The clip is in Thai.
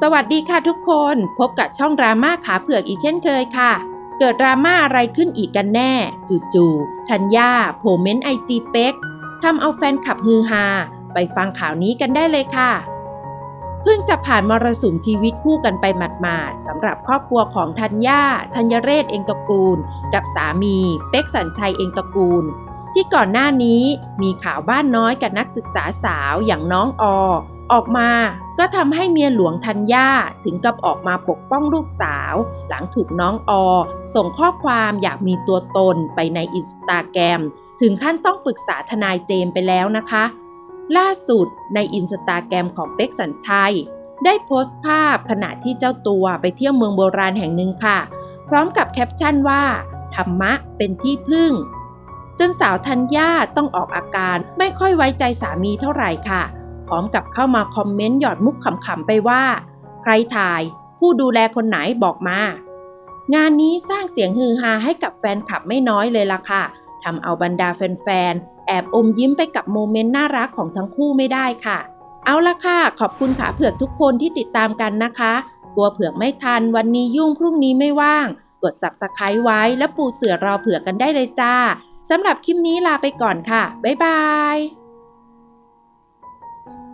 สวัสดีค่ะทุกคนพบกับช่องดราม่าขาเผือกอีกเช่นเคยค่ะ เกิดดราม่าอะไรขึ้นอีกกันแน่ จู่ๆธัญญาโผเมนไอจีเป็กทำเอาแฟนคลับฮือฮา ไปฟังข่าวนี้กันได้เลยค่ะ เพิ่งจะผ่านมรสุมชีวิตคู่กันไปหมาดๆสำหรับครอบครัวของธัญญาธัญเรศเองตระกูล กับสามีเป็กสัญชัยเองตระกูล ที่ก่อนหน้านี้มีข่าวบ้านน้อยกับนักศึกษาสาวอย่างน้องอ ออกมาก็ทำให้เมียหลวงธัญญาถึงกับออกมาปกป้องลูกสาว หลังถูกน้องอส่งข้อความอยากมีตัวตนไปในอินสตาแกรมถึงขั้นต้องปรึกษาทนายเจมไปแล้วนะคะ ล่าสุดในอินสตาแกรมของเป็กสัญชัย ได้โพสต์ภาพขณะที่เจ้าตัวไปเที่ยวเมืองโบราณแห่งหนึ่งค่ะ พร้อมกับแคปชั่นว่า ธรรมะเป็นที่พึ่ง จนสาวธัญญาต้องออกอาการไม่ค่อยไว้ใจสามีเท่าไหร่ค่ะ พร้อมกับเข้ามาคอมเมนต์หยอดมุกขำๆไปว่า ใครถ่าย ผู้ดูแลคนไหนบอกมา งานนี้สร้างเสียงฮือฮาให้กับแฟนคลับไม่น้อยเลยล่ะค่ะทำเอาบรรดาแฟนๆ แอบอมยิ้มไปกับโมเมนต์น่ารักของทั้งคู่ไม่ได้ค่ะ เอาละค่ะ ขอบคุณขาเผือกทุกคนที่ติดตามกันนะคะกลัวเผือกไม่ทัน วันนี้ยุ่งพรุ่งนี้ไม่ว่าง กด subscribe ไว้แล้วปูเสือรอเผือกกันได้เลยจ้าสำหรับคลิปนี้ลาไปก่อนค่ะ บ๊ายบาย Thank you.